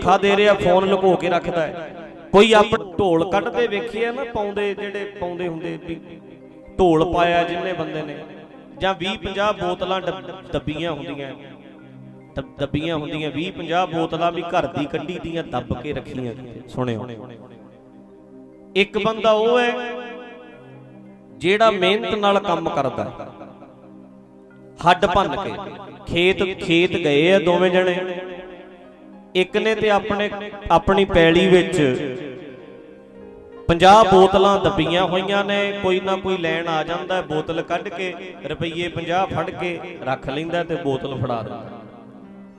ਧੋਖਾ ਦੇ ਰਿਹਾ, ਫੋਨ ਲੁਕੋ ਕੇ ਰੱਖਦਾ ਹੈ। ਕੋਈ ਆਪ ਢੋਲ ਕੱਢਦੇ ਵੇਖਿਆ ਨਾ, ਪਾਉਂਦੇ ਜਿਹੜੇ ਪਾਉਂਦੇ ਹੁੰਦੇ ਵੀ ਢੋਲ ਪਾਇਆ ਜਿੰਨੇ ਬੰਦੇ ਨੇ, ਜਾਂ 20 50 ਬੋਤਲਾਂ ਡੱਬ- ਦੱਬੀਆਂ ਹੁੰਦੀਆਂ। ਦੱਬੀਆਂ ਹੁੰਦੀਆਂ 20 50 ਬੋਤਲਾਂ ਵੀ ਘਰ ਦੀ ਕੱਢੀ ਦੀਆਂ ਦੱਬ ਕੇ ਰੱਖੀਆਂ ਕਿਤੇ ਸੁਣਿਓ। ਇੱਕ ਬੰਦਾ ਉਹ ਹੈ ਜਿਹੜਾ ਮਿਹਨਤ ਨਾਲ ਕੰਮ ਕਰਦਾ ਹੱਡ ਭੰਨ ਕੇ, ਖੇਤ ਖੇਤ ਗਏ ਆ ਦੋਵੇਂ ਜਣੇ। ਇੱਕ ਨੇ ਤੇ ਆਪਣੇ, ਆਪਣੀ ਪੈਲੀ ਵਿੱਚ 50 ਬੋਤਲਾਂ ਦੱਬੀਆਂ ਹੋਈਆਂ ਨੇ, ਕੋਈ ਨਾ ਕੋਈ ਲੈਣ ਆ ਜਾਂਦਾ, ਬੋਤਲ ਕੱਢ ਕੇ, ਰੁਪਈਏ 50 ਫੜ ਕੇ ਰੱਖ ਲੈਂਦਾ ਤੇ ਬੋਤਲ ਫੜਾ ਦਿੰਦਾ।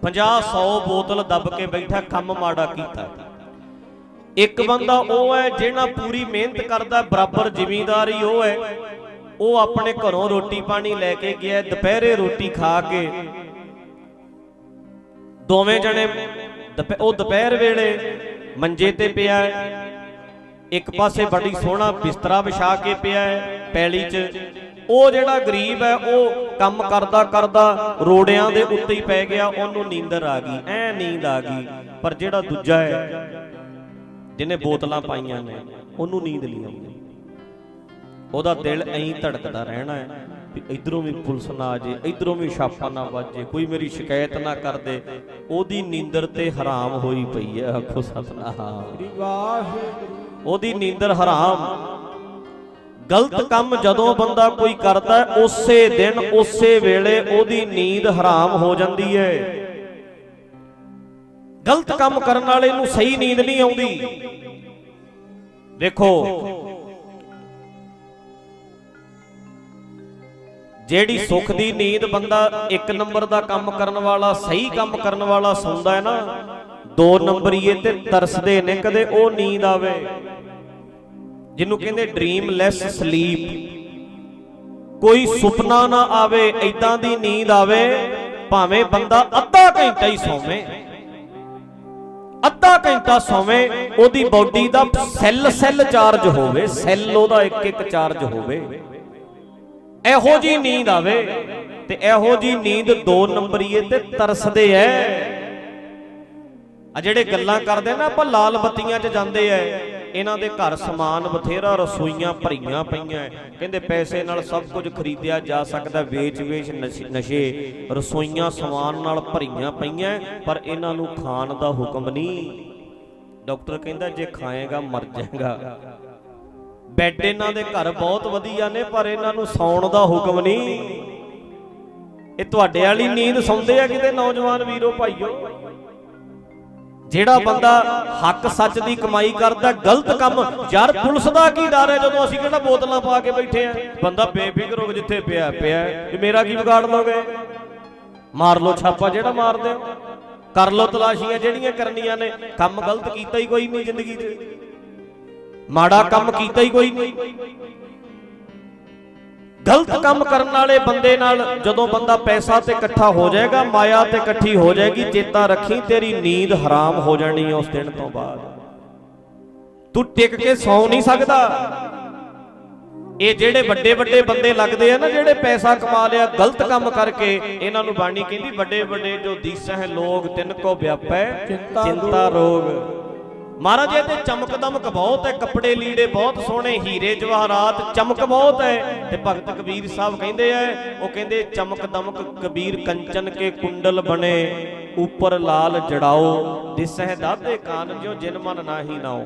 50 100 ਬੋਤਲ ਦੱਬ ਕੇ ਬੈਠਾ, ਕੰਮ ਮਾੜਾ ਕੀਤਾ। ਇੱਕ ਬੰਦਾ ਉਹ ਹੈ ਜਿਹੜਾ ਪੂਰੀ ਮਿਹਨਤ ਕਰਦਾ, ਬਰਾਬਰ ਜ਼ਿਮੀਂਦਾਰ ਉਹ ਹੈ। ਉਹ ਆਪਣੇ ਘਰੋਂ ਰੋਟੀ ਪਾਣੀ ਲੈ ਕੇ ਗਿਆ, ਦੁਪਹਿਰੇ ਰੋਟੀ ਖਾ ਕੇ। ਦੋਵੇਂ ਜਣੇ ਉਹ ਦੁਪਹਿਰ ਵੇਲੇ ਮੰਜੇ ਤੇ ਪਿਆ ਇੱਕ ਪਾਸੇ ਬੜੀ ਸੋਹਣਾ ਬਿਸਤਰਾ ਵਿਛਾ ਕੇ ਪਿਆ ਹੈ ਪੈਲੀ 'ਚ। ਉਹ ਜਿਹੜਾ ਗਰੀਬ ਹੈ, ਉਹ ਕੰਮ ਕਰਦਾ ਕਰਦਾ ਰੋੜਿਆਂ ਦੇ ਉੱਤੇ ਹੀ ਪੈ ਗਿਆ। ਉਹਨੂੰ ਨੀਂਦਰ ਆ ਗਈ, ਐ ਨੀਂਦ ਆ ਗਈ। ਪਰ ਜਿਹੜਾ ਦੂਜਾ ਹੈ, ਜਿਹਨੇ ਬੋਤਲਾਂ ਪਾਈਆਂ ਨੇ, ਉਹਨੂੰ ਨੀਂਦ ਨਹੀਂ ਆਉਂਦੀ। ਉਹਦਾ ਦਿਲ ਐਂ ਧੜਕਦਾ ਰਹਿਣਾ ਹੈ। ਵੀ ਇਧਰੋਂ ਵੀ ਪੁਲਿਸ ਨਾ ਆ ਜੇ ਇਧਰੋਂ ਵੀ ਛਾਪਾ ਨਾ ਵੱਜੇ, ਕੋਈ ਮੇਰੀ ਸ਼ਿਕਾਇਤ ਨਾ ਕਰ ਦੇ ਉਹਦੀ ਨੀਂਦਰ ਤੇ ਹਰਾਮ ਹੋਈ ਪਈ ਹੈ, ਆਖੋ ਸਤਨਾਮ। ਉਹਦੀ ਨੀਂਦਰ ਹਰਾਮ। ਗਲਤ ਕੰਮ ਜਦੋਂ ਬੰਦਾ ਕੋਈ ਕਰਦਾ ਉਸੇ ਦਿਨ, ਉਸੇ ਵੇਲੇ ਉਹਦੀ ਨੀਂਦ ਹਰਾਮ ਹੋ ਜਾਂਦੀ ਹੈ। ਗਲਤ ਕੰਮ ਕਰਨ ਵਾਲੇ ਨੂੰ ਸਹੀ ਨੀਂਦ ਨਹੀਂ ਆਉਂਦੀ। ਦੇਖੋ ਜਿਹੜੀ ਸੁੱਖ ਦੀ ਨੀਂਦ ਬੰਦਾ ਇੱਕ ਨੰਬਰ ਦਾ ਕੰਮ ਕਰਨ ਵਾਲਾ ਸਹੀ ਕੰਮ ਕਰਨ ਵਾਲਾ ਸੌਂਦਾ ਹੈ ਨਾ ਦੋ ਨੰਬਰੀਏ ਤੇ ਤਰਸਦੇ ਨੇ ਕਦੇ ਉਹ ਨੀਂਦ ਆਵੇ। ਜਿਹਨੂੰ ਕਹਿੰਦੇ ਡ੍ਰੀਮਲੈਸ ਸਲੀਪ ਕੋਈ ਸੁਪਨਾ ਨਾ ਆਵੇ ਐਦਾਂ ਦੀ ਨੀਂਦ ਆਵੇ ਭਾਵੇਂ ਬੰਦਾ ਅੱਧਾ ਘੰਟਾ ਹੀ ਸੌਵੇ। ਅੱਧਾ ਘੰਟਾ ਸੌਵੇ ਉਹਦੀ ਬਾਡੀ ਦਾ ਸੈੱਲ ਸੈੱਲ ਚਾਰਜ ਹੋਵੇ ਸੈੱਲ ਉਹਦਾ ਇੱਕ ਇੱਕ ਚਾਰਜ ਹੋਵੇ। ਇਹੋ ਜੀ ਨੀਂਦ ਆਵੇ ਤੇ ਇਹੋ ਜੀ ਨੀਂਦ ਦੋ ਨੰਬਰੀਏ ਤੇ ਤਰਸਦੇ ਐ। ਆ ਜਿਹੜੇ ਗੱਲਾਂ ਕਰਦੇ ਨਾ ਆਪਾਂ ਲਾਲ ਬੱਤੀਆਂ 'ਚ ਜਾਂਦੇ ਐ, ਇਹਨਾਂ ਦੇ ਘਰ ਸਮਾਨ ਬਥੇਰਾ ਰਸੋਈਆਂ ਭਰੀਆਂ ਪਈਆਂ ਕਹਿੰਦੇ ਪੈਸੇ ਨਾਲ ਸਭ ਕੁਝ ਖਰੀਦਿਆ ਜਾ ਸਕਦਾ ਵੇਚ-ਵੇਚ ਨਸ਼ੇ- ਨਸ਼ੇ, ਰਸੋਈਆਂ ਸਮਾਨ ਨਾਲ ਭਰੀਆਂ ਪਈਆਂ ਪਰ ਇਹਨਾਂ ਨੂੰ ਖਾਣ ਦਾ ਹੁਕਮ ਨਹੀਂ। ਡਾਕਟਰ ਕਹਿੰਦਾ ਜੇ ਖਾਏਗਾ, ਮਰ ਜਾਏਗਾ। ਬੈੱਡ ਇਹਨਾਂ ਦੇ ਘਰ ਬਹੁਤ ਵਧੀਆ ਨੇ, ਪਰ ਇਹਨਾਂ ਨੂੰ ਸੌਣ ਦਾ ਹੁਕਮ ਨਹੀਂ। ਇਹ ਤੁਹਾਡੇ ਵਾਲੀ ਨੀਂਦ ਸੌਂਦੇ ਆ ਕਿਤੇ ਨੌਜਵਾਨ ਵੀਰੋ, ਭਾਈਓ? ਜਿਹੜਾ ਬੰਦਾ ਹੱਕ ਸੱਚ ਦੀ ਕਮਾਈ ਕਰਦਾ, ਗਲਤ ਕੰਮ, ਯਾਰ ਪੁਲਿਸ ਦਾ ਕੀ ਡਰ ਹੈ ਜਦੋਂ ਅਸੀਂ ਕਿਹੜਾ ਬੋਤਲਾਂ ਪਾ ਕੇ ਬੈਠੇ ਆ? ਬੰਦਾ ਬੇਫਿਕਰ ਹੋ ਕੇ ਜਿੱਥੇ ਪਿਆ ਪਿਆ ਵੀ ਮੇਰਾ ਕੀ ਵਿਗਾੜ ਲੋਗੇ ਮਾਰ ਲੋ ਛਾਪਾ ਜਿਹੜਾ ਮਾਰਦੇ ਹੋ। ਕਰ ਲੋ ਤਲਾਸ਼ੀਆਂ ਜਿਹੜੀਆਂ ਕਰਨੀਆਂ ਨੇ। ਕੰਮ ਗਲਤ ਕੀਤਾ ਹੀ ਕੋਈ ਨਹੀਂ ਜ਼ਿੰਦਗੀ 'ਚ। ਮਾੜਾ ਕੰਮ ਕੀਤਾ ਹੀ ਕੋਈ ਨਹੀਂ। ਗਲਤ ਕੰਮ ਕਰਨ ਵਾਲੇ ਬੰਦੇ ਨਾਲ ਜਦੋਂ ਬੰਦਾ ਪੈਸਾ ਤੇ ਇਕੱਠਾ ਹੋ ਜਾਏਗਾ ਮਾਇਆ ਤੇ ਇਕੱਠੀ ਹੋ ਜਾਏਗੀ ਚੇਤਾ ਰੱਖੀ ਤੇਰੀ ਨੀਂਦ ਹਰਾਮ ਹੋ ਜਾਣੀ ਹੈ ਉਸ ਦਿਨ ਤੋਂ ਬਾਅਦ। ਤੂੰ ਟਿਕ ਕੇ ਸੌ ਨਹੀਂ ਸਕਦਾ। ਇਹ ਜਿਹੜੇ ਵੱਡੇ ਵੱਡੇ ਬੰਦੇ ਲੱਗਦੇ ਆ ਨਾ ਜਿਹੜੇ ਪੈਸਾ ਕਮਾ ਲਿਆ ਗਲਤ ਕੰਮ ਕਰਕੇ ਇਹਨਾਂ ਨੂੰ ਬਾਣੀ ਕਹਿੰਦੀ ਵੱਡੇ ਵੱਡੇ ਜੋ ਦੀਸਹਿ ਲੋਗ ਤਿੰਨ ਕੋ ਵਿਆਪੈ ਚਿੰਤਾ ਰੋਗ। ਮਹਾਰਾਜ, ਇਹ ਤੇ ਚਮਕ ਦਮਕ ਬਹੁਤ ਹੈ, ਕੱਪੜੇ ਲੀੜੇ ਬਹੁਤ ਸੋਹਣੇ, ਹੀਰੇ ਜਵਾਹਰਾਤ ਚਮਕ ਬਹੁਤ ਹੈ। ਤੇ ਭਗਤ ਕਬੀਰ ਸਾਹਿਬ ਕਹਿੰਦੇ ਐ ਉਹ ਕਹਿੰਦੇ, ਚਮਕ ਦਮਕ ਕਬੀਰ ਕੰਚਨ ਕੇ ਕੁੰਡਲ ਬਣੇ, ਉੱਪਰ ਲਾਲ ਜੜਾਓ ਦਿਸਹਿ ਦਾਦੇ ਕਾਨ ਜਿਉ ਜਿਨ ਮਨ ਨਾਹੀ ਨਾਓ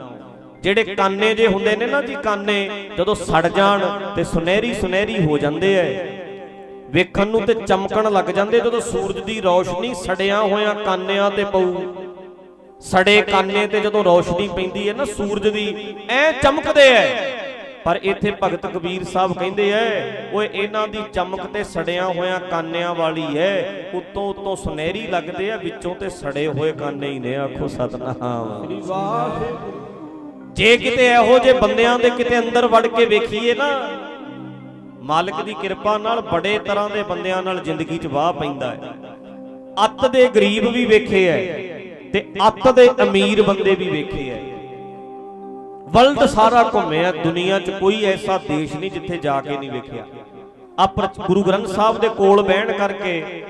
ਜਿਹੜੇ ਕਾਨੇ ਜੇ ਹੁੰਦੇ ਨੇ ਨਾ ਜੀ ਕਾਨੇ, ਜਦੋਂ ਸੜ ਜਾਣ ਤੇ ਸੁਨਹਿਰੀ ਸੁਨਹਿਰੀ ਹੋ ਜਾਂਦੇ ਐ। ਵੇਖਣ ਨੂੰ ਤੇ ਚਮਕਣ ਲੱਗ ਜਾਂਦੇ, ਜਦੋਂ ਸੂਰਜ ਦੀ ਰੌਸ਼ਨੀ ਸੜਿਆਂ ਹੋਇਆਂ ਕਾਨਿਆਂ ਤੇ ਪਊ। ਸੜੇ ਕਾਨੇ ਤੇ ਜਦੋਂ ਰੌਸ਼ਨੀ ਪੈਂਦੀ ਹੈ ਨਾ, ਸੂਰਜ ਦੀ, ਐ ਚਮਕਦੇ ਐ। ਪਰ ਇੱਥੇ ਭਗਤ ਕਬੀਰ ਸਾਹਿਬ ਕਹਿੰਦੇ ਐ, ਓਏ ਇਹਨਾਂ ਦੀ ਚਮਕ ਤੇ ਸੜਿਆਂ ਹੋਇਆਂ ਕਾਨਿਆਂ ਵਾਲੀ ਐ। ਉੱਤੋਂ ਉੱਤੋਂ ਸੁਨਹਿਰੀ ਲੱਗਦੇ ਆ ਵਿੱਚੋਂ ਤੇ ਸੜੇ ਹੋਏ ਕਾਨੇ ਹੀ ਨੇ, ਆਖੋ ਸਤਨਾਮ। ਜੇ ਕਿਤੇ ਇਹੋ ਜੇ ਬੰਦਿਆਂ ਦੇ ਕਿਤੇ ਅੰਦਰ ਵੜ ਕੇ ਵੇਖੀਏ ਨਾ, ਮਾਲਕ ਦੀ ਕਿਰਪਾ ਨਾਲ ਬੜੇ ਤਰ੍ਹਾਂ ਦੇ ਬੰਦਿਆਂ ਨਾਲ ਜ਼ਿੰਦਗੀ 'ਚ ਵਾਹ ਪੈਂਦਾ ਹੈ ਅੱਤ ਦੇ ਗਰੀਬ ਵੀ ਵੇਖੇ ਐ। ਤੇ ਅੱਤ ਦੇ ਅਮੀਰ ਬੰਦੇ ਵੀ ਵੇਖੇ ਐ ਵਰਲਡ ਸਾਰਾ ਘੁੰਮਿਆ, ਦੁਨੀਆ 'ਚ ਕੋਈ ਐਸਾ ਦੇਸ਼ ਨਹੀਂ ਜਿੱਥੇ ਜਾ ਕੇ ਨਹੀਂ ਵੇਖਿਆ। ਆ ਗੁਰੂ ਗ੍ਰੰਥ ਸਾਹਿਬ ਦੇ ਕੋਲ ਬਹਿਣ ਕਰਕੇ,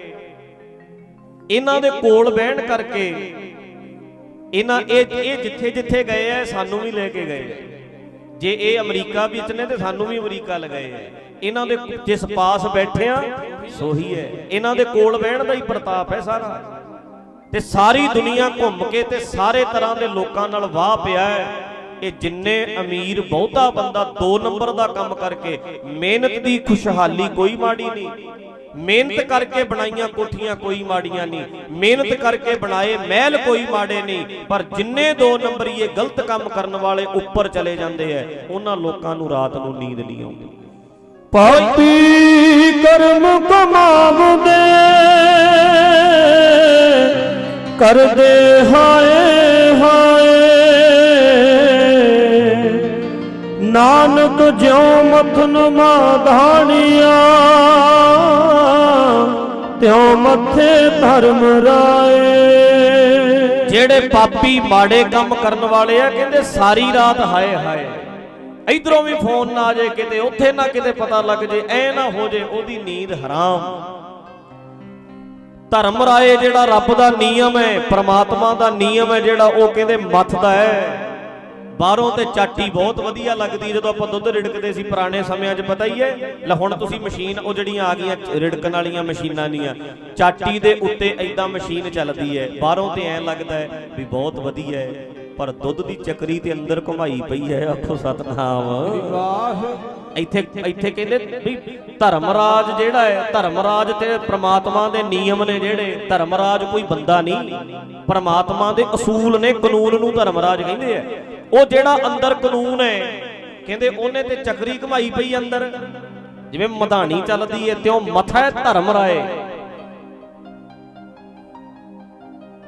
ਇਹਨਾਂ ਦੇ ਕੋਲ ਬਹਿਣ ਕਰਕੇ, ਇਹਨਾਂ ਇਹ ਇਹ ਜਿੱਥੇ ਜਿੱਥੇ ਗਏ ਆ, ਸਾਨੂੰ ਵੀ ਲੈ ਕੇ ਗਏ ਆ। ਜੇ ਇਹ ਅਮਰੀਕਾ ਵਿੱਚ ਨੇ ਤੇ ਸਾਨੂੰ ਵੀ ਅਮਰੀਕਾ ਲਗਾਏ ਆ। ਇਹਨਾਂ ਦੇ ਜਿਸ ਪਾਸ ਬੈਠੇ ਆ, ਸੋਹੀ ਹੈ। ਇਹਨਾਂ ਦੇ ਕੋਲ ਬਹਿਣ ਦਾ ਹੀ ਪ੍ਰਤਾਪ ਹੈ ਸਾਰਾ। ਤੇ ਸਾਰੀ ਦੁਨੀਆ ਘੁੰਮ ਕੇ ਤੇ ਸਾਰੇ ਤਰ੍ਹਾਂ ਦੇ ਲੋਕਾਂ ਨਾਲ ਵਾਹ ਪਿਆ ਹੈ। ਇਹ ਜਿੰਨੇ ਅਮੀਰ ਬਹੁਤਾ ਬੰਦਾ 2 ਨੰਬਰ ਦਾ ਕੰਮ ਕਰਕੇ ਮਿਹਨਤ ਦੀ ਖੁਸ਼ਹਾਲੀ ਕੋਈ ਮਾੜੀ ਨਹੀਂ। ਮਿਹਨਤ ਕਰਕੇ ਬਣਾਈਆਂ ਕੋਠੀਆਂ ਕੋਈ ਮਾੜੀਆਂ ਨਹੀਂ। ਮਿਹਨਤ ਕਰਕੇ ਬਣਾਏ ਮਹਿਲ ਕੋਈ ਮਾੜੇ ਨਹੀਂ। ਪਰ ਜਿੰਨੇ ਦੋ ਨੰਬਰੀਏ ਗਲਤ ਕੰਮ ਕਰਨ ਵਾਲੇ ਉੱਪਰ ਚਲੇ ਜਾਂਦੇ ਐ ਉਹਨਾਂ ਲੋਕਾਂ ਨੂੰ ਰਾਤ ਨੂੰ ਨੀਂਦ ਨਹੀਂ ਆਉਂਦੀ। ਪਾਪੀ ਕਰਮ ਕਮਾਵਦੇ ਕਰਦੇ ਹਾਏ ਹਾਏ। ਨਾਨਕ ਜਿਉ ਮਥਨ ਮਾਧਾਣੀਆਂ ਤਿਉ ਮੱਥੇ ਧਰਮ ਰਾਏ। ਜਿਹੜੇ ਪਾਪੀ ਮਾੜੇ ਕੰਮ ਕਰਨ ਵਾਲੇ ਆ, ਕਹਿੰਦੇ ਸਾਰੀ ਰਾਤ ਹਾਏ ਹਾਏ। ਇਧਰੋਂ ਵੀ ਫੋਨ ਨਾ ਆ ਜਾਏ ਕਿਤੇ, ਉੱਥੇ ਨਾ ਕਿਤੇ ਪਤਾ ਲੱਗ ਜੇ ਐ ਨਾ ਹੋ ਜੇ ਉਹਦੀ ਨੀਂਦ ਹਰਾਮ। ਧਰਮ ਰਾਏ ਜਿਹੜਾ ਰੱਬ ਦਾ ਨਿਯਮ ਹੈ, ਪ੍ਰਮਾਤਮਾ ਦਾ ਨਿਯਮ ਹੈ, ਜਿਹੜਾ ਉਹ ਕਹਿੰਦੇ ਮੱਥਦਾ ਹੈ। ਬਾਹਰੋਂ ਤੇ ਚਾਟੀ ਬਹੁਤ ਵਧੀਆ ਲੱਗਦੀ, ਜਦੋਂ ਆਪਾਂ ਦੁੱਧ ਰਿੜਕਦੇ ਸੀ ਪੁਰਾਣੇ ਸਮਿਆਂ 'ਚ, ਪਤਾ ਹੀ ਹੈ? ਲੈ ਹੁਣ ਤੁਸੀਂ ਮਸ਼ੀਨ, ਉਹ ਜਿਹੜੀਆਂ ਆ ਗਈਆਂ ਰਿੜਕਣ ਵਾਲੀਆਂ ਮਸ਼ੀਨਾਂ ਨਹੀਂ ਆ ਚਾਟੀ ਦੇ ਉੱਤੇ ਐਦਾਂ ਮਸ਼ੀਨ ਚੱਲਦੀ ਹੈ। ਬਾਹਰੋਂ ਤੇ ਐਂ ਲੱਗਦਾ ਹੈ ਵੀ ਬਹੁਤ ਵਧੀਆ ਹੈ। ਪਰ ਦੁੱਧ ਦੀ ਚੱਕਰੀ ਤੇ ਅੰਦਰ ਘੁਮਾਈ ਪਈ ਹੈ ਆਖੋ ਸਤਨਾਮ। ਵਾਹ ਇੱਥੇ ਇੱਥੇ ਕਹਿੰਦੇ ਵੀ ਧਰਮਰਾਜ ਜਿਹੜਾ ਹੈ, ਧਰਮਰਾਜ ਤੇ ਪ੍ਰਮਾਤਮਾ ਦੇ ਨਿਯਮ ਨੇ ਜਿਹੜੇ, ਧਰਮਰਾਜ ਕੋਈ ਬੰਦਾ ਨਹੀਂ, ਪ੍ਰਮਾਤਮਾ ਦੇ ਅਸੂਲ ਨੇ ਕਾਨੂੰਨ ਨੂੰ ਧਰਮਰਾਜ ਕਹਿੰਦੇ ਆ। ਉਹ ਜਿਹੜਾ ਅੰਦਰ ਕਾਨੂੰਨ ਹੈ, ਕਹਿੰਦੇ ਉਹਨੇ ਤੇ ਚੱਕਰੀ ਘੁਮਾਈ ਪਈ ਅੰਦਰ। ਜਿਵੇਂ ਮਧਾਣੀ ਚੱਲਦੀ ਹੈ ਉਹ ਮਥਾ ਹੈ ਧਰਮਰਾਏ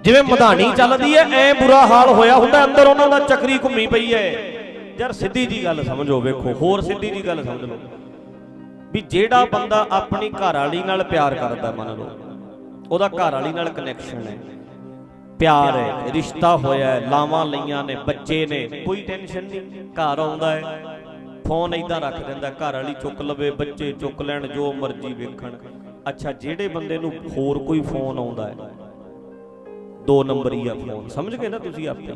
ਜਿਵੇਂ ਮਧਾਣੀ ਚੱਲਦੀ ਹੈ ਐ ਬੁਰਾ ਹਾਲ ਹੋਇਆ ਹੁੰਦਾ ਅੰਦਰ ਉਹਨਾਂ ਦਾ ਚੱਕਰੀ ਘੁੰਮੀ ਪਈ ਹੈ। ਯਾਰ ਸਿੱਧੀ ਜੀ ਗੱਲ ਸਮਝੋ ਵੇਖੋ ਹੋਰ ਸਿੱਧੀ ਜੀ ਗੱਲ ਸਮਝ ਲਓ। ਵੀ ਜਿਹੜਾ ਬੰਦਾ ਆਪਣੀ ਘਰ ਵਾਲੀ ਨਾਲ ਪਿਆਰ ਕਰਦਾ ਮੰਨ ਲਓ ਉਹਦਾ ਘਰ ਵਾਲੀ ਨਾਲ ਕਨੈਕਸ਼ਨ ਹੈ। ਪਿਆਰ ਹੈ ਰਿਸ਼ਤਾ ਹੋਇਆ ਹੈ ਲਾਵਾਂ ਲਈਆਂ ਨੇ ਬੱਚੇ ਨੇ ਕੋਈ ਟੈਨਸ਼ਨ ਨਹੀਂ ਘਰ ਆਉਂਦਾ ਹੈ। ਫੋਨ ਇਦਾਂ ਰੱਖ ਦਿੰਦਾ ਘਰ ਵਾਲੀ ਚੁੱਕ ਲਵੇ ਬੱਚੇ ਚੁੱਕ ਲੈਣ ਜੋ ਮਰਜ਼ੀ ਵੇਖਣ। ਅੱਛਾ ਜਿਹੜੇ ਬੰਦੇ ਨੂੰ ਹੋਰ ਕੋਈ ਫੋਨ ਆਉਂਦਾ ਹੈ ਦੋ ਨੰਬਰੀ ਆ ਫੋਨ। ਸਮਝ ਗਏ ਨਾ ਤੁਸੀਂ ਆਪੇ?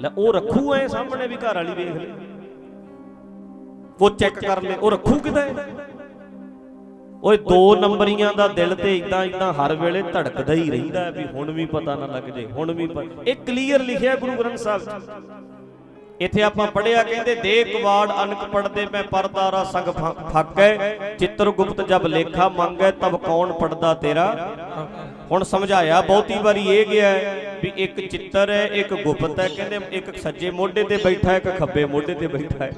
ਲੈ, ਉਹ ਰੱਖੂ ਐ, ਸਾਹਮਣੇ ਵੀ ਘਰ ਵਾਲੀ ਵੇਖ ਲੈ। ਉਹ ਚੈੱਕ ਕਰ ਲੈ, ਉਹ ਰੱਖੂ ਕਿਦਾਂ ਓਏ, ਦੋ ਨੰਬਰੀਆਂ ਦਾ ਦਿਲ ਤੇ ਇਦਾਂ ਇਦਾਂ ਹਰ ਵੇਲੇ ਧੜਕਦਾ ਹੀ ਰਹਿੰਦਾ ਵੀ ਹੁਣ ਵੀ ਪਤਾ ਨਾ ਲੱਗ ਜੇ, ਹੁਣ ਵੀ ਇਹ ਕਲੀਅਰ ਲਿਖਿਆ ਗੁਰੂ ਗ੍ਰੰਥ ਸਾਹਿਬ ਇੱਥੇ ਆਪਾਂ ਪੜਿਆ ਕਹਿੰਦੇ ਦੇ ਕਵਾੜ ਅਨਕ ਪੜਦੇ ਮੈਂ ਪਰਦਾਰਾ ਸੰਗ ਫ- ਫਾਕੈ ਚਿੱਤਰ ਜਬ ਲੇਖਾ ਮੰਗੈ, ਤਬ ਕੌਣ ਪੜਦਾ ਤੇਰਾ? ਹੁਣ ਸਮਝਾਇਆ ਬਹੁਤੀ ਵਾਰੀ ਇਹ ਗਿਆ ਵੀ ਇੱਕ ਚਿੱਤਰ ਹੈ, ਇੱਕ ਗੁਪਤ ਹੈ, ਕਹਿੰਦੇ ਇੱਕ ਸੱਜੇ ਮੋਢੇ ਤੇ ਬੈਠਾ ਹੈ, ਇੱਕ ਖੱਬੇ ਮੋਢੇ ਤੇ ਬੈਠਾ ਹੈ।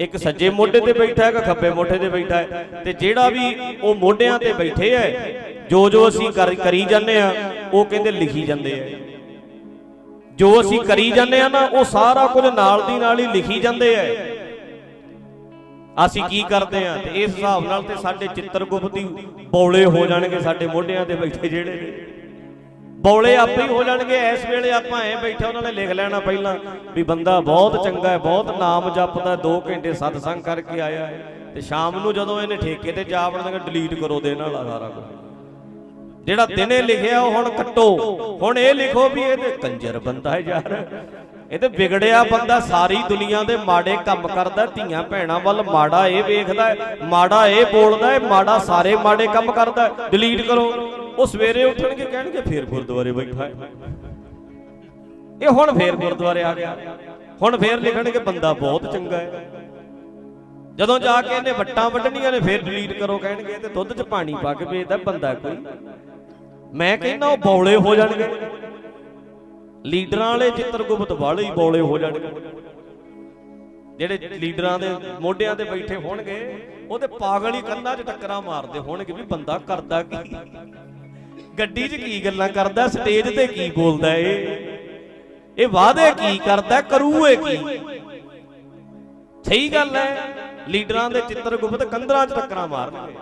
ਇੱਕ ਸੱਜੇ ਮੋਢੇ ਤੇ ਬੈਠਾ ਹੈ, ਇੱਕ ਖੱਬੇ ਮੋਢੇ ਤੇ ਬੈਠਾ ਹੈ। ਤੇ ਜਿਹੜਾ ਵੀ ਉਹ ਮੋਢਿਆਂ ਤੇ ਬੈਠੇ ਹੈ ਜੋ ਜੋ ਅਸੀਂ ਕਰ- ਕਰੀ ਜਾਂਦੇ ਆ ਉਹ ਕਹਿੰਦੇ ਲਿਖੀ ਜਾਂਦੇ ਆ ਜੋ ਅਸੀਂ ਕਰੀ ਜਾਂਦੇ ਆ ਨਾ, ਉਹ ਸਾਰਾ ਕੁਝ ਨਾਲ ਦੀ ਨਾਲ ਹੀ ਲਿਖੀ ਜਾਂਦੇ ਆ। ਅਸੀਂ ਕੀ ਕਰਦੇ ਆ ਤੇ ਇਸ ਹਿਸਾਬ ਨਾਲ ਤੇ ਸਾਡੇ ਚਿੱਤਰਗੁਪਤ ਹੀ ਬੌਲੇ ਹੋ ਜਾਣਗੇ ਸਾਡੇ ਮੋਢਿਆਂ ਤੇ ਬੈਠੇ ਜਿਹੜੇ। ਨੇ ਬੌਲੇ ਆਪੇ ਹੀ ਹੋ ਜਾਣਗੇ, ਇਸ ਵੇਲੇ ਆਪਾਂ ਐ ਬੈਠੇ, ਉਹਨਾਂ ਨੇ ਲਿਖ ਲੈਣਾ ਪਹਿਲਾਂ ਵੀ ਬੰਦਾ ਬਹੁਤ ਚੰਗਾ ਹੈ, ਬਹੁਤ ਨਾਮ ਜਪਦਾ 2 ਘੰਟੇ ਸਤਸੰਗ ਕਰਕੇ ਆਇਆ ਹੈ। ਤੇ ਸ਼ਾਮ ਨੂੰ ਜਦੋਂ ਇਹਨੇ ਠੇਕੇ ਤੇ ਜਾ ਵੜਨਗੇ ਡਿਲੀਟ ਕਰੋ ਦੇ ਨਾਲ ਸਾਰਾ ਕੁਝ। ਜਿਹੜਾ ਦਿਨੇ ਲਿਖਿਆ ਉਹ ਹੁਣ ਕੱਟੋ ਹੁਣ ਇਹ ਲਿਖੋ ਵੀ ਇਹ ਤੇ ਕੰਜਰ ਬੰਦਾ ਹੈ ਯਾਰ। ਇਹ ਤੇ ਵਿਗੜਿਆ ਬੰਦਾ ਸਾਰੀ ਦੁਨੀਆ ਦੇ ਮਾੜੇ ਕੰਮ ਕਰਦਾ ਧੀਆਂ ਭੈਣਾਂ ਵੱਲ ਮਾੜਾ ਇਹ ਵੇਖਦਾ ਮਾੜਾ ਇਹ ਬੋਲਦਾ ਹੈ ਮਾੜਾ ਸਾਰੇ ਮਾੜੇ ਕੰਮ ਕਰਦਾ ਡਿਲੀਟ ਕਰੋ। ਉਹ ਸਵੇਰੇ ਉੱਠਣਗੇ ਕਹਿਣਗੇ ਫੇਰ ਗੁਰਦੁਆਰੇ ਬੈਠਾ ਹੈ। ਇਹ ਹੁਣ ਫੇਰ ਗੁਰਦੁਆਰੇ ਆ ਗਿਆ। ਹੁਣ ਫੇਰ ਲਿਖਣਗੇ ਬੰਦਾ ਬਹੁਤ ਚੰਗਾ ਹੈ। ਜਦੋਂ ਜਾ ਕੇ ਇਹਨੇ ਵੱਟਾਂ ਵੱਢਣੀਆਂ ਨੇ ਫੇਰ ਡਿਲੀਟ ਕਰੋ ਕਹਿਣਗੇ ਤੇ ਦੁੱਧ 'ਚ ਪਾਣੀ ਪਾ ਕੇ ਵੇਚਦਾ ਬੰਦਾ ਕੋਈ ਮੈਂ ਕਹਿੰਦਾ ਉਹ ਬੌਲੇ ਹੋ ਜਾਣਗੇ। ਲੀਡਰਾਂ ਵਾਲੇ ਚਿੱਤਰਗੁਪਤ ਵਾਲੇ ਹੀ ਬੌਲੇ ਹੋ ਜਾਣਗੇ। ਜਿਹੜੇ ਲੀਡਰਾਂ ਦੇ ਮੋਢਿਆਂ ਤੇ ਬੈਠੇ ਹੋਣਗੇ, ਉਹਦੇ ਪਾਗਲ ਹੀ ਕੰਨਾਂ 'ਚ ਟੱਕਰਾਂ ਮਾਰਦੇ ਹੋਣਗੇ ਵੀ ਬੰਦਾ ਕਰਦਾ ਕੀ? ਗੱਡੀ 'ਚ ਕੀ ਗੱਲਾਂ ਕਰਦਾ, ਸਟੇਜ ਤੇ ਕੀ ਬੋਲਦਾ ਇਹ ਇਹ ਵਾਅਦੇ ਕੀ ਕਰਦਾ ਕਰੂ ਇਹ ਕੀ? ਸਹੀ ਗੱਲ ਹੈ, ਲੀਡਰਾਂ ਦੇ ਚਿੱਤਰਗੁਪਤ ਕੰਧਰਾਂ 'ਚ ਟੱਕਰਾਂ ਮਾਰਨਗੇ।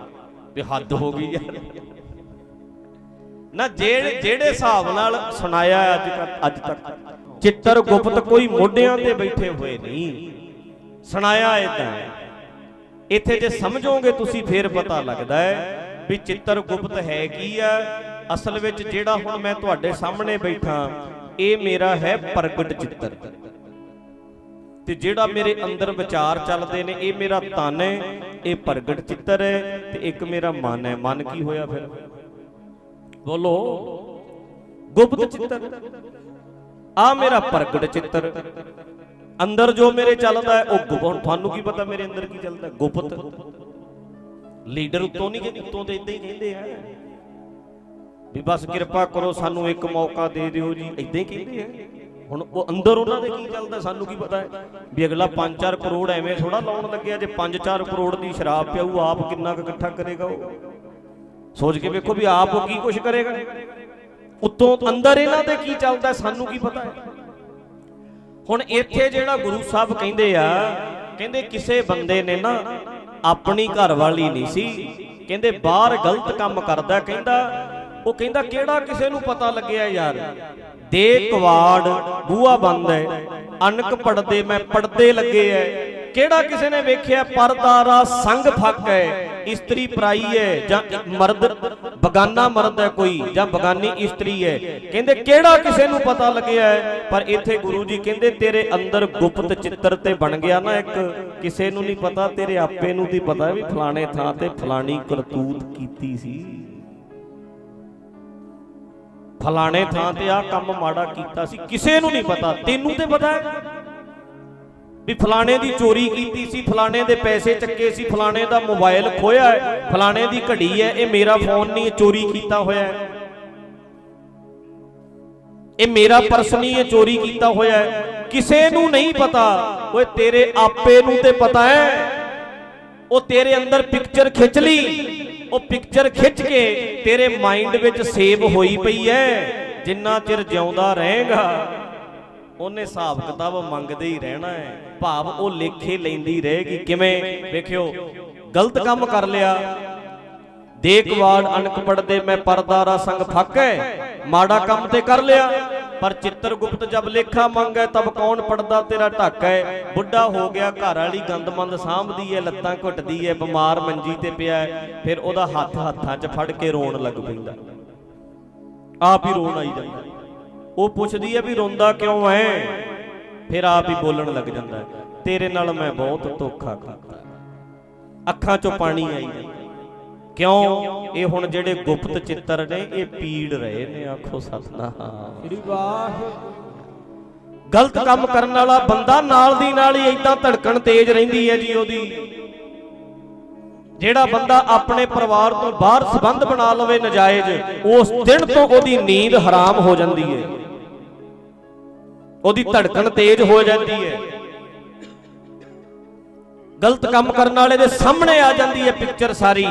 ਤੇ ਹੱਦ ਹੋ ਗਈ ਯਾਰ। ਨਾ ਜਿਹੜੇ ਜਿਹੜੇ ਹਿਸਾਬ ਨਾਲ ਸੁਣਾਇਆ ਅੱਜ ਤੱਕ ਅੱਜ ਤੱਕ। ਚਿੱਤਰ ਗੁਪਤ ਕੋਈ ਮੋਢਿਆਂ ਤੇ ਬੈਠੇ ਹੋਏ ਨਹੀਂ। ਸੁਣਾਇਆ ਇਦਾਂ ਇੱਥੇ ਜੇ ਸਮਝੋਗੇ ਤੁਸੀਂ, ਫੇਰ ਪਤਾ ਲੱਗਦਾ ਹੈ ਵੀ ਚਿੱਤਰ ਗੁਪਤ ਹੈ ਕੀ ਆ ਅਸਲ ਵਿੱਚ ਜਿਹੜਾ ਹੁਣ ਮੈਂ ਤੁਹਾਡੇ ਸਾਹਮਣੇ ਬੈਠਾ, ਇਹ ਮੇਰਾ ਹੈ ਪ੍ਰਗਟ ਚਿੱਤਰ। ਤੇ ਜਿਹੜਾ ਮੇਰੇ ਅੰਦਰ ਵਿਚਾਰ ਚੱਲਦੇ ਨੇ, ਇਹ ਮੇਰਾ ਤਨ ਹੈ, ਇਹ ਪ੍ਰਗਟ ਚਿੱਤਰ ਹੈ ਤੇ ਇੱਕ ਮੇਰਾ ਮਨ ਹੈ। ਮਨ ਕੀ ਹੋਇਆ ਫਿਰ? ਬੋਲੋ, ਗੁਪਤ ਚਿੱਤਰ। ਆ ਮੇਰਾ ਪ੍ਰਗਟ ਚਿੱਤਰ। ਅੰਦਰ ਜੋ ਮੇਰੇ ਚੱਲਦਾ ਹੈ, ਉਹ ਗੁਪਤ ਤੁਹਾਨੂੰ ਕੀ ਪਤਾ ਮੇਰੇ ਅੰਦਰ ਕੀ ਚੱਲਦਾ ਗੁਪਤ। ਲੀਡਰ ਉੱਤੋਂ ਨਹੀਂ ਕਿ ਉੱਤੋਂ ਤੇ ਇਦਾਂ ਹੀ ਕਹਿੰਦੇ ਆ। ਵੀ ਬਸ ਕਿਰਪਾ ਕਰੋ, ਸਾਨੂੰ ਇੱਕ ਮੌਕਾ ਦੇ ਦਿਓ ਜੀ। ਇਦਾਂ ਹੀ ਕਹਿੰਦੇ ਆ। ਹੁਣ ਉਹ ਅੰਦਰ ਉਹਨਾਂ ਦੇ ਕੀ ਚੱਲਦਾ, ਸਾਨੂੰ ਕੀ ਪਤਾ ਹੈ? ਵੀ ਅਗਲਾ 5-4 ਕਰੋੜ ਐਵੇਂ ਥੋੜਾ ਲਾਉਣ ਲੱਗਿਆ, ਜੇ 5-4 ਕਰੋੜ ਦੀ ਸ਼ਰਾਬ ਪਿਆਊ, ਆਪ ਕਿੰਨਾ ਕੁ ਇਕੱਠਾ ਕਰੇਗਾ ਉਹ? ਸੋਚ ਕੇ ਵੇਖੋ ਵੀ ਆਪ ਉਹ ਕੀ ਕੁਛ ਕਰੇਗਾ। ਉੱਤੋਂ ਅੰਦਰ ਇਹਨਾਂ ਦੇ ਕੀ ਚੱਲਦਾ ਸਾਨੂੰ ਕੀ ਪਤਾ ਹੈ। ਹੁਣ ਇੱਥੇ ਜਿਹੜਾ ਗੁਰੂ ਸਾਹਿਬ ਕਹਿੰਦੇ ਆ, ਕਹਿੰਦੇ ਕਿਸੇ ਬੰਦੇ ਨੇ ਨਾ ਆਪਣੀ ਘਰ ਵਾਲੀ ਨਹੀਂ ਸੀ, ਕਹਿੰਦੇ ਬਾਹਰ ਗਲਤ ਕੰਮ ਕਰਦਾ, ਕਹਿੰਦਾ, ਉਹ ਕਹਿੰਦਾ ਕਿਹੜਾ ਕਿਸੇ ਨੂੰ ਪਤਾ ਲੱਗਿਆ ਯਾਰ? ਦੇ ਕਵਾੜ, ਬੂਹਾ ਬੰਦ ਹੈ, ਅਨਕ ਪੜਦੇ, ਮੈਂ ਪੜਦੇ ਲੱਗੇ ਐ ਕਿਹੜਾ ਕਿਸੇ ਨੇ ਵੇਖਿਆ? ਪਰਦਾਰਾ ਸੰਗ ਫੱਕ ਹੈ। ਇਸਤਰੀ ਪਰਾਈ ਹੈ ਜਾਂ ਮਰਦ, ਬਗਾਨਾ ਮਰਦ ਹੈ ਕੋਈ ਜਾਂ ਬਗਾਨੀ ਇਸਤਰੀ ਹੈ। ਕਹਿੰਦੇ ਕਿਹੜਾ ਕਿਸੇ ਨੂੰ ਪਤਾ ਲੱਗਿਆ ਪਰ ਇੱਥੇ ਗੁਰੂ ਜੀ ਕਹਿੰਦੇ ਤੇਰੇ ਅੰਦਰ ਗੁਪਤ ਚਿੱਤਰ ਤੇ ਬਣ ਗਿਆ ਨਾ ਇੱਕ। ਕਿਸੇ ਨੂੰ ਨਹੀਂ ਪਤਾ, ਤੇਰੇ ਆਪੇ ਨੂੰ ਦੀ ਪਤਾ ਵੀ ਫਲਾਣੇ ਥਾਂ ਤੇ ਫਲਾਣੀ ਕਰਤੂਤ ਕੀਤੀ ਸੀ। ਫਲਾਣੇ ਥਾਂ ਤੇ ਆ ਕੰਮ ਮਾੜਾ ਕੀਤਾ ਸੀ, ਕਿਸੇ ਨੂੰ ਨਹੀਂ ਪਤਾ। ਤੈਨੂੰ ਤੇ ਪਤਾ ਹੈ। ਵੀ ਫਲਾਣੇ ਦੀ ਚੋਰੀ ਕੀਤੀ ਸੀ, ਫਲਾਣੇ ਦੇ ਪੈਸੇ ਚੱਕੇ ਸੀ, ਫਲਾਣੇ ਦਾ ਮੋਬਾਈਲ ਖੋਇਆ ਹੈ, ਫਲਾਣੇ ਦੀ ਘੜੀ ਹੈ, ਇਹ ਮੇਰਾ ਫੋਨ ਨਹੀਂ ਚੋਰੀ ਕੀਤਾ ਹੋਇਆ ਹੈ। ਇਹ ਮੇਰਾ ਪਰਸ ਨਹੀਂ, ਇਹ ਚੋਰੀ ਕੀਤਾ ਹੋਇਆ ਹੈ। ਕਿਸੇ ਨੂੰ ਨਹੀਂ ਪਤਾ, ਓਏ ਤੇਰੇ ਆਪੇ ਨੂੰ ਤੇ ਪਤਾ ਹੈ। ਉਹ ਤੇਰੇ ਅੰਦਰ ਪਿਕਚਰ ਖਿੱਚ ਲਈ, ਉਹ ਪਿਕਚਰ ਖਿੱਚ ਕੇ ਤੇਰੇ ਮਾਈਂਡ ਵਿੱਚ ਸੇਵ ਹੋਈ ਪਈ ਹੈ। ਜਿੰਨਾ ਚਿਰ ਜਿਉਂਦਾ ਰਹੇਗਾ, ਉਹਨੇ ਹਿਸਾਬ ਕਿਤਾਬ ਮੰਗਦੇ ਹੀ ਰਹਿਣਾ ਹੈ। ਭਾਵ ਉਹ ਲੇਖੇ ਲੈਂਦੀ ਰਹੇਗੀ। ਕਿਵੇਂ? ਵੇਖਿਓ, ਗਲਤ ਕੰਮ ਕਰ ਲਿਆ। ਦੇਖਵਾੜ ਅਨਕ ਪੜਦੇ, ਮੈਂ ਪਰਦਾਰਾ ਸੰਗ ਫੱਕੈ। ਮਾੜਾ ਕੰਮ ਤੇ ਕਰ ਲਿਆ। ਪਰ ਚਿੱਤਰ ਗੁਪਤ ਜਬ ਲੇਖਾ ਮੰਗੈ, ਤਬ ਕੌਣ ਪੜਦਾ ਤੇਰਾ ਢਾਕੈ? ਬੁੱਢਾ ਹੋ ਗਿਆ ਘਰ ਵਾਲੀ, ਗੰਦਮੰਦ ਸਾਂਭਦੀ ਐ ਲੱਤਾਂ ਘੁੱਟਦੀ ਐ ਬਿਮਾਰ ਮੰਜੀ ਤੇ ਪਿਆ ਫਿਰ ਉਹਦਾ ਹੱਥ ਹੱਥਾਂ 'ਚ ਫੜ ਕੇ ਰੋਣ ਲੱਗ ਪੈਂਦਾ। ਆਪ ਹੀ ਰੋਣ ਆਈ ਜਾਂਦਾ। ਉਹ ਪੁੱਛਦੀ ਐ ਵੀ ਰੋਂਦਾ ਕਿਉਂ ਐ? ਫਿਰ ਆਪ ਹੀ ਬੋਲਣ ਲੱਗ ਜਾਂਦਾ ਹੈ, ਤੇਰੇ ਨਾਲ ਮੈਂ ਬਹੁਤ ਧੋਖਾ ਕੀਤਾ ਅੱਖਾਂ 'ਚੋਂ ਪਾਣੀ ਆਈ। ਕਿਉਂ? ਇਹ ਹੁਣ ਜਿਹੜੇ ਗੁਪਤ ਚਿੱਤਰ ਨੇ ਇਹ ਪੀੜ ਰਹੇ ਨੇ ਆਖੋ ਸਤਨਾਮ। ਸ੍ਰੀ ਵਾਹਿਗੁਰੂ। ਗਲਤ ਕੰਮ ਕਰਨ ਵਾਲਾ ਬੰਦਾ ਨਾਲ ਦੀ ਨਾਲ ਹੀ ਇਦਾਂ ਧੜਕਣ ਤੇਜ਼ ਰਹਿੰਦੀ ਹੈ ਜੀ ਉਹਦੀ। ਜਿਹੜਾ ਬੰਦਾ ਆਪਣੇ ਪਰਿਵਾਰ ਤੋਂ ਬਾਹਰ ਸੰਬੰਧ ਬਣਾ ਲਵੇ ਨਜਾਇਜ਼ ਉਸ ਦਿਨ ਤੋਂ ਉਹਦੀ ਨੀਂਦ ਹਰਾਮ ਹੋ ਜਾਂਦੀ ਹੈ। ਉਹਦੀ ਧੜਕਣ ਤੇਜ਼ ਹੋ ਜਾਂਦੀ ਹੈ। ਗਲਤ ਕੰਮ ਕਰਨ ਵਾਲੇ ਦੇ ਸਾਹਮਣੇ ਆ ਜਾਂਦੀ ਹੈ ਪਿਕਚਰ ਸਾਰੀ।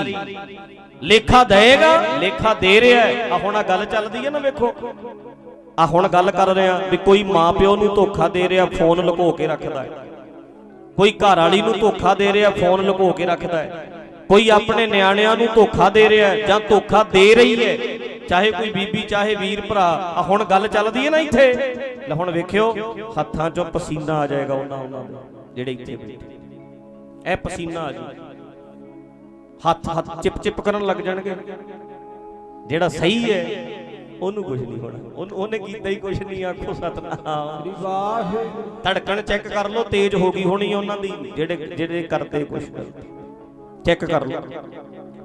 ਲੇਖਾ ਦੇਗਾ ਲੇਖਾ ਦੇ ਰਿਹਾ ਹੈ। ਆ ਹੁਣ ਆ ਗੱਲ ਚੱਲਦੀ ਹੈ ਨਾ ਵੇਖੋ। ਆ ਹੁਣ ਗੱਲ ਕਰ ਰਿਹਾ ਵੀ ਕੋਈ ਮਾਂ ਪਿਓ ਨੂੰ ਧੋਖਾ ਦੇ ਰਿਹਾ ਫੋਨ ਲੁਕੋ ਕੇ ਰੱਖਦਾ ਹੈ। ਕੋਈ ਘਰ ਵਾਲੀ ਨੂੰ ਧੋਖਾ ਦੇ ਰਿਹਾ ਫੋਨ ਲੁਕੋ ਕੇ ਰੱਖਦਾ ਹੈ। ਕੋਈ ਆਪਣੇ ਨਿਆਣਿਆਂ ਨੂੰ ਧੋਖਾ ਦੇ ਰਿਹਾ ਹੈ ਜਾਂ ਧੋਖਾ ਦੇ ਰਹੀ ਹੈ? ਚਾਹੇ ਕੋਈ ਬੀਬੀ ਚਾਹੇ ਵੀਰ ਭਰਾ ਆ ਹੁਣ ਗੱਲ ਚੱਲਦੀ ਹੈ ਨਾ ਇੱਥੇ? ਲੈ ਹੁਣ ਵੇਖਿਓ ਹੱਥਾਂ 'ਚੋਂ ਪਸੀਨਾ ਆ ਜਾਏਗਾ ਉਹਨਾਂ ਉਹਨਾਂ ਦੇ ਜਿਹੜੇ ਇੱਥੇ ਬੈਠੇ। ਇਹ ਪਸੀਨਾ ਆ ਜੂ ਹੱਥ ਹੱਥ ਚਿਪ ਚਿਪ ਕਰਨ ਲੱਗ ਜਾਣਗੇ। ਜਿਹੜਾ ਸਹੀ ਹੈ ਉਹਨੂੰ ਕੁਝ ਨਹੀਂ ਹੋਣਾ। ਉਹਨ- ਉਹਨੇ ਕੀਤਾ ਹੀ ਕੁਝ ਨਹੀਂ ਆਖੋ ਸਤਨਾਮ। ਵਾਹਿਗੁਰੂ। ਧੜਕਣ ਚੈੱਕ ਕਰ ਲਓ ਤੇਜ਼ ਹੋ ਗਈ ਹੋਣੀ ਉਹਨਾਂ ਦੀ ਜਿਹੜੇ ਜਿਹੜੇ ਕਰਦੇ ਕੁਝ ਚੈੱਕ ਕਰ ਲਓ।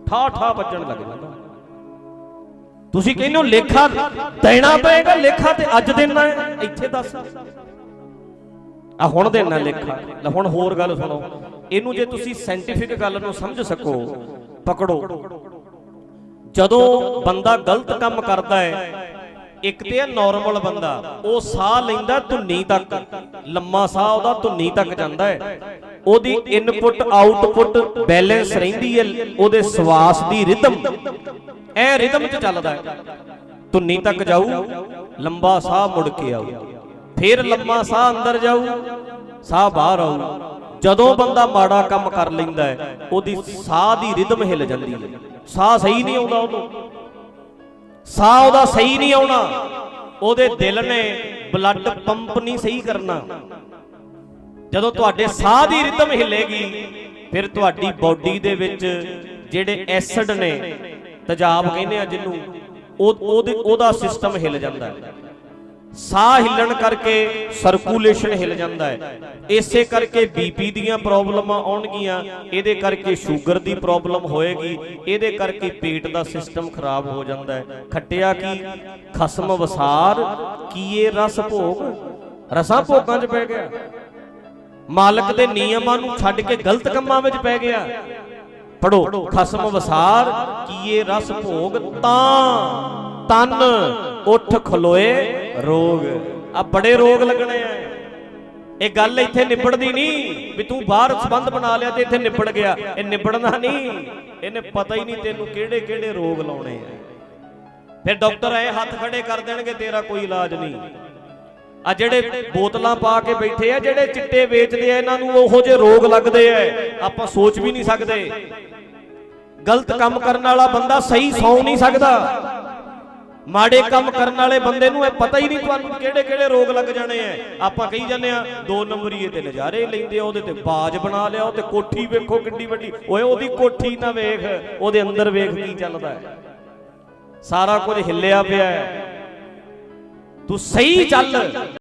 ਠਾ ਠਾ ਵੱਜਣ ਲੱਗ ਜਾਂਦਾ। ਤੁਸੀਂ ਕਹਿੰਦੇ ਹੋ ਲੇਖਾ ਦੇਣਾ ਪਏਗਾ, ਲੇਖਾ ਤੇ ਅੱਜ ਦੇਣਾ ਇੱਥੇ ਦੱਸ। ਆ ਹੁਣ ਦੇਣਾ ਲੇਖਾ। ਲੈ ਹੁਣ ਹੋਰ ਗੱਲ ਸੁਣੋ। ਇਹਨੂੰ ਜੇ ਤੁਸੀਂ ਸਾਇੰਟੀਫਿਕ ਗੱਲ ਨੂੰ ਸਮਝ ਸਕੋ, ਪਕੜੋ। ਜਦੋਂ ਬੰਦਾ ਗਲਤ ਕੰਮ ਕਰਦਾ ਹੈ, ਇੱਕ ਤੇ ਹੈ ਨਾਰਮਲ ਬੰਦਾ, ਉਹ ਸਾਹ ਲੈਂਦਾ ਧੁੰਨੀ ਤੱਕ, ਲੰਮਾ ਸਾਹ ਉਹਦਾ ਧੁੰਨੀ ਤੱਕ ਜਾਂਦਾ ਹੈ। ਉਹਦੀ ਇਨਪੁੱਟ ਆਊਟਪੁੱਟ ਬੈਲੈਂਸ ਰਹਿੰਦੀ ਹੈ, ਉਹਦੇ ਸਵਾਸ ਦੀ ਰਿਦਮ ਇਹ ਰਿਦਮ 'ਚ ਚੱਲਦਾ ਹੈ। ਧੁੰਨੀ ਤੱਕ ਜਾਊ, ਲੰਬਾ ਸਾਹ ਮੁੜ ਕੇ ਆਊ। ਫਿਰ ਲੰਮਾ ਸਾਹ ਅੰਦਰ ਜਾਊ, ਸਾਹ ਬਾਹਰ ਆਊ। ਜਦੋਂ ਬੰਦਾ ਮਾੜਾ ਕੰਮ ਕਰ ਲੈਂਦਾ ਹੈ, ਉਹਦੀ ਸਾਹ ਦੀ ਰਿਦਮ ਹਿੱਲ ਜਾਂਦੀ ਹੈ। ਸਾਹ ਸਹੀ ਨਹੀਂ ਆਉਂਦਾ ਉਹਨੂੰ। ਸਾਹ ਉਹਦਾ ਸਹੀ ਨਹੀਂ ਆਉਣਾ। ਉਹਦੇ ਦਿਲ ਨੇ ਬਲੱਡ ਪੰਪ ਨਹੀਂ ਸਹੀ ਕਰਨਾ। ਜਦੋਂ ਤੁਹਾਡੇ ਸਾਹ ਦੀ ਰਿਦਮ ਹਿੱਲੇਗੀ ਫਿਰ ਤੁਹਾਡੀ ਬਾਡੀ ਦੇ ਵਿੱਚ ਜਿਹੜੇ ਐਸਿਡ ਨੇ ਤੇਜ਼ਾਬ ਕਹਿੰਦੇ ਆ ਜਿਹਨੂੰ ਉਹ ਉਹਦੇ ਉਹਦਾ ਸਿਸਟਮ ਹਿੱਲ ਜਾਂਦਾ ਹੈ। ਸਾਹ ਹਿੱਲਣ ਕਰਕੇ ਸਰਕੂਲੇਸ਼ਨ ਹਿੱਲ ਜਾਂਦਾ ਹੈ। ਇਸੇ ਕਰਕੇ ਬੀਪੀ ਦੀਆਂ ਪ੍ਰੋਬਲਮਾਂ ਆਉਣਗੀਆਂ। ਇਹਦੇ ਕਰਕੇ ਸ਼ੂਗਰ ਦੀ ਪ੍ਰੋਬਲਮ ਹੋਏਗੀ। ਇਹਦੇ ਕਰਕੇ ਪੇਟ ਦਾ ਸਿਸਟਮ ਖਰਾਬ ਹੋ ਜਾਂਦਾ ਹੈ। ਖੱਟਿਆ ਕੀ? ਖਸਮ ਵਸਾਰ। ਕੀਏ ਰਸ ਭੋਗ? ਰਸਾਂ ਭੋਗਾਂ 'ਚ ਪੈ ਗਿਆ। ਮਾਲਕ ਦੇ ਨਿਯਮਾਂ ਨੂੰ ਛੱਡ ਕੇ ਗਲਤ ਕੰਮਾਂ ਵਿੱਚ ਪੈ ਗਿਆ। ਪੜੋ ਖਸਮ ਵਸਾਰ ਕੀਏ ਰਸ ਭੋਗ ਤਾਂ ਤਨ ਉੱਠ ਖਲੋਏ ਰੋਗ। ਆ ਬੜੇ ਰੋਗ ਲੱਗਣੇ ਆ। ਇਹ ਗੱਲ ਇੱਥੇ ਨਿਬੜਦੀ ਨਹੀਂ ਵੀ ਤੂੰ ਬਾਹਰ ਸੰਬੰਧ ਬਣਾ ਲਿਆ ਤੇ ਇੱਥੇ ਨਿਬੜ ਗਿਆ। ਇਹ ਨਿਬੜਨਾ ਨਹੀਂ। ਇਹਨੇ ਪਤਾ ਹੀ ਨਹੀਂ ਤੈਨੂੰ ਕਿਹੜੇ ਕਿਹੜੇ ਰੋਗ ਲਾਉਣੇ ਆ। ਫਿਰ ਡਾਕਟਰ ਐ ਹੱਥ ਖੜੇ ਕਰ ਦੇਣਗੇ ਤੇਰਾ ਕੋਈ ਇਲਾਜ ਨਹੀਂ। ਆ ਜਿਹੜੇ ਬੋਤਲਾਂ ਪਾ ਕੇ ਬੈਠੇ ਆ, ਜਿਹੜੇ ਚਿੱਟੇ ਵੇਚਦੇ ਆ, ਇਹਨਾਂ ਨੂੰ ਉਹੋ ਜਿਹੇ ਰੋਗ ਲੱਗਦੇ ਆ। ਆਪਾਂ ਸੋਚ ਵੀ ਨਹੀਂ ਸਕਦੇ। ਗਲਤ ਕੰਮ ਕਰਨ ਵਾਲਾ ਬੰਦਾ ਸਹੀ ਸੌ ਨਹੀਂ ਸਕਦਾ। ਮਾੜੇ ਕੰਮ ਕਰਨ ਵਾਲੇ ਬੰਦੇ ਨੂੰ ਇਹ ਪਤਾ ਹੀ ਨਹੀਂ ਤੁਹਾਨੂੰ ਕਿਹੜੇ ਕਿਹੜੇ ਰੋਗ ਲੱਗ ਜਾਣੇ ਆ। ਆਪਾਂ ਕਹੀ ਜਾਂਦੇ ਆ, ਦੋ ਨੰਬਰੀਏ ਤੇ ਨਜ਼ਾਰੇ ਲੈਂਦੇ ਆ, ਉਹਦੇ ਤੇ ਬਾਜ ਬਣਾ ਲਿਆ, ਉਹ ਤੇ ਕੋਠੀ ਵੇਖੋ ਕਿੰਨੀ ਵੱਡੀ। ਓਏ, ਉਹਦੀ ਕੋਠੀ ਨਾ ਵੇਖ, ਉਹਦੇ ਅੰਦਰ ਵੇਖ ਕੀ ਚੱਲਦਾ ਹੈ। ਸਾਰਾ ਕੁਝ ਹਿੱਲਿਆ ਪਿਆ ਹੈ। ਤੂੰ ਸਹੀ ਚੱਲ।